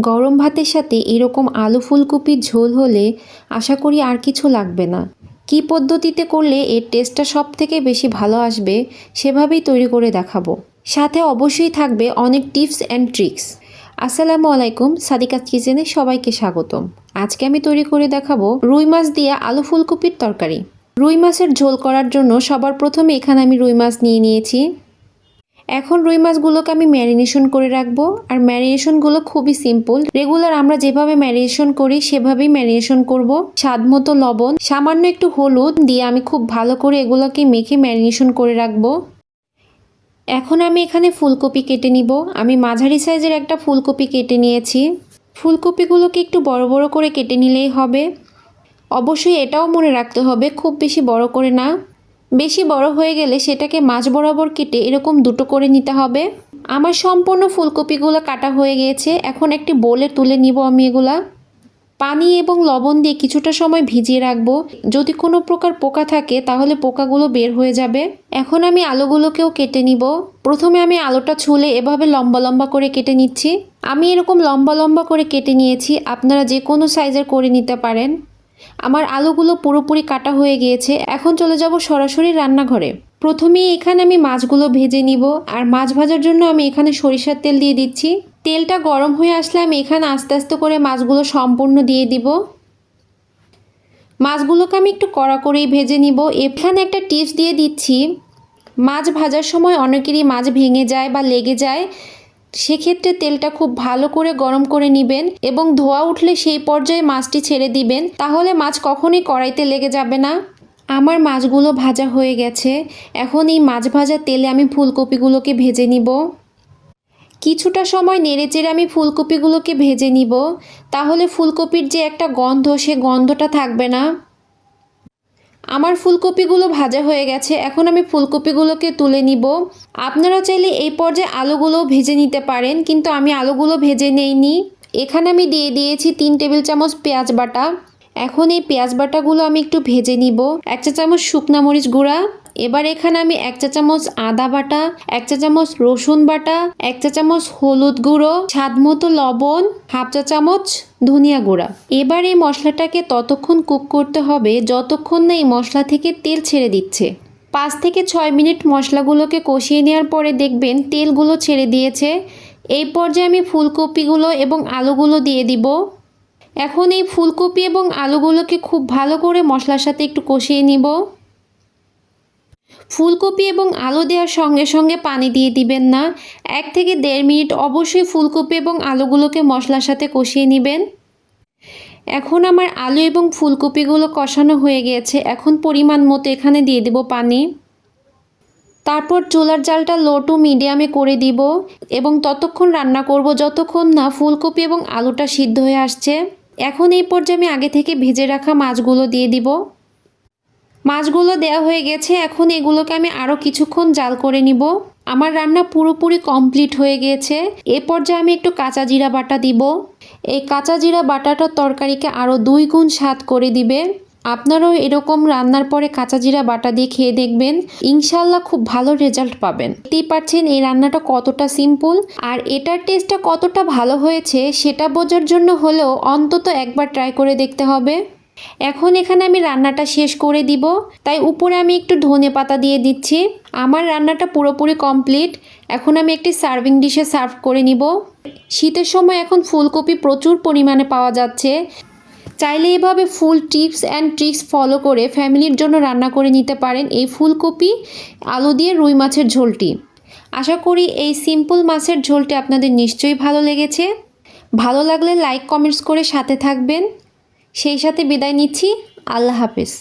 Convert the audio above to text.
গরম ভাতের সাথে এরকম আলু ফুলকপির ঝোল হলে আশা করি আর কিছু লাগবে না। কী পদ্ধতিতে করলে এর টেস্টটা সব থেকে বেশি ভালো আসবে সেভাবেই তৈরি করে দেখাবো। সাথে অবশ্যই থাকবে অনেক টিপস অ্যান্ড ট্রিক্স। আসসালামু আলাইকুম সাদিকাত কিচেনে সবাইকে স্বাগতম। আজকে আমি তৈরি করে দেখাবো রুই মাছ দিয়ে আলু ফুলকপির তরকারি। রুই মাছের ঝোল করার জন্য সবার প্রথমে এখানে আমি রুই মাছ নিয়ে নিয়েছি। এখন রুই মাছগুলোকে আমি ম্যারিনেশন করে রাখব। আর ম্যারিনেশনগুলো খুবই সিম্পল। রেগুলার আমরা যেভাবে ম্যারিনেশন করি, সেভাবেই ম্যারিনেশন করব। স্বাদ মতো লবণ, সামান্য একটু হলুদ দিয়ে আমি খুব ভালো করে এগুলোকে মেখে ম্যারিনেশন করে রাখব। এখন আমি এখানে ফুলকপি কেটে নিব। আমি মাঝারি সাইজের একটা ফুলকপি কেটে নিয়েছি। ফুলকপিগুলোকে একটু বড় বড় করে কেটে নিলেই হবে। অবশ্যই এটাও মনে রাখতে হবে, খুব বেশি বড় করে না। বেশি বড় হয়ে গেলে সেটাকে মাছ বরাবর কেটে এরকম দুটো করে নিতে হবে। আমার সম্পূর্ণ ফুলকপিগুলো কাটা হয়ে গিয়েছে। এখন একটি বোলে তুলে নিব আমি এগুলা। পানি এবং লবণ দিয়ে কিছুটা সময় ভিজিয়ে রাখব। যদি কোনো প্রকার পোকা থাকে, তাহলে পোকাগুলো বের হয়ে যাবে। এখন আমি আলুগুলোকেও কেটে নিব। প্রথমে আমি আলুটা ছুলে এভাবে লম্বা লম্বা করে কেটে নিচ্ছি। আমি এরকম লম্বা লম্বা করে কেটে নিয়েছি। আপনারা যে কোনো সাইজের করে নিতে পারেন। আমার আলুগুলো পুরোপুরি কাটা হয়ে গিয়েছে, এখন চলে যাব সরাসরি রান্নাঘরে। প্রথমেই এখানে আমি মাছগুলো ভেজে নিব, আর মাছ ভাজার জন্য আমি এখানে সরিষার তেল দিয়ে দিচ্ছি। তেলটা গরম হয়ে আসলে আমি এখানে আস্তে আস্তে করে মাছগুলো সম্পূর্ণ দিয়ে দিব। মাছগুলোকে আমি একটু কড়া করেই ভেজে নিব। এখানে একটা টিপস দিয়ে দিচ্ছি, মাছ ভাজার সময় অনেকেরই মাছ ভেঙে যায় বা লেগে যায় সেক্ষেত্রে তেলটা খুব ভালো করে গরম করে নেবেন এবং ধোয়া উঠলে সেই পর্যায়ে মাছটি ছেড়ে দিবেন। তাহলে মাছ কখনোই কড়াইতে লেগে যাবে না। আমার মাছগুলো ভাজা হয়ে গেছে। এখন এই মাছ ভাজা তেলে আমি ফুলকপিগুলোকে ভেজে নিব। কিছুটা সময় নেড়েচেড়ে আমি ফুলকপিগুলোকে ভেজে নিব। তাহলে ফুলকপির যে একটা গন্ধ, সে গন্ধটা থাকবে না। আমার ফুলকপিগুলো ভাজা হয়ে গেছে, এখন আমি ফুলকপিগুলোকে তুলে নিব। আপনারা চাইলে এই পর্যায়ে আলুগুলো ভেজে নিতে পারেন, কিন্তু আমি আলুগুলো ভেজে নেইনি। এখানে আমি দিয়ে দিয়েছি তিন টেবিল চামচ পেঁয়াজ বাটা। এখন এই পেঁয়াজ বাটাগুলো আমি একটু ভেজে নিব। এক চা চামচ শুকনা মরিচ গুঁড়া। এবার এখানে আমি এক চা চামচ আদা বাটা, এক চা চামচ রসুন বাটা, এক চা চামচ হলুদ গুঁড়ো, স্বাদ মতো লবণ, হাফ চা চামচ ধনিয়া গুঁড়া। এবার এই মশলাটাকে ততক্ষণ কুক করতে হবে যতক্ষণ না এই মশলা থেকে তেল ছেড়ে দিচ্ছে। পাঁচ থেকে ছয় মিনিট মশলাগুলোকে কষিয়ে নেওয়ার পরে দেখবেন তেলগুলো ছেড়ে দিয়েছে। এই পর্যায়ে আমি ফুলকপিগুলো এবং আলুগুলো দিয়ে দিব। এখন এই ফুলকপি এবং আলুগুলোকে খুব ভালো করে মশলার সাথে একটু কষিয়ে নিব। ফুলকপি এবং আলু দেওয়ার সঙ্গে সঙ্গে পানি দিয়ে দিবেন না। এক থেকে দেড় মিনিট অবশ্যই ফুলকপি এবং আলুগুলোকে মশলার সাথে কষিয়ে নেবেন। এখন আমার আলু এবং ফুলকপিগুলো কষানো হয়ে গিয়েছে এখন পরিমাণ মতো এখানে দিয়ে দেব পানি। তারপর চুলার জালটা লো টু মিডিয়ামে করে দিব এবং ততক্ষণ রান্না করব যতক্ষণ না ফুলকপি এবং আলুটা সিদ্ধ হয়ে আসছে। এখন এই পর্যায়ে আমি আগে থেকে ভেজে রাখা মাছগুলো দিয়ে দিব। মাছগুলো দেওয়া হয়ে গেছে, এখন এগুলোকে আমি আরও কিছুক্ষণ জাল করে নিব। আমার রান্না পুরোপুরি কমপ্লিট হয়ে গিয়েছে এ পর্যায়ে আমি একটু কাঁচা জিরা বাটা দিব। এই কাঁচা জিরা বাটাটা তরকারিকে আরও দুই গুণ স্বাদ করে দিবে। আপনারাও এরকম রান্নার পরে কাঁচা জিরা বাটা দিয়ে খেয়ে দেখবেন। ইনশাল্লাহ খুব ভালো রেজাল্ট পাবেন। দেখতেই পাচ্ছেন এই রান্নাটা কতটা সিম্পল। আর এটার টেস্টটা কতটা ভালো হয়েছে, সেটা বোঝার জন্য হলেও অন্তত একবার ট্রাই করে দেখতে হবে। এখন এখানে আমি রান্নাটা শেষ করে দিব। তাই উপরে আমি একটু ধনে পাতা দিয়ে দিচ্ছি। আমার রান্নাটা পুরোপুরি কমপ্লিট। এখন আমি একটি সার্ভিং ডিশে সার্ভ করে নিব। শীতের সময় এখন ফুলকপি প্রচুর পরিমাণে পাওয়া যাচ্ছে। চাইলে এভাবে full tips and tricks follow করে ফ্যামিলির জন্য রান্না করে নিতে পারেন এই ফুলকপি আলু দিয়ে রুই মাছের ঝোলটি। আশা করি এই সিম্পল মাছের ঝোলটি আপনাদের নিশ্চয়ই ভালো লেগেছে। ভালো লাগলে লাইক, কমেন্টস করে সাথে থাকবেন। সেই সাথে বিদায় নিচ্ছি। আল্লাহ হাফেজ।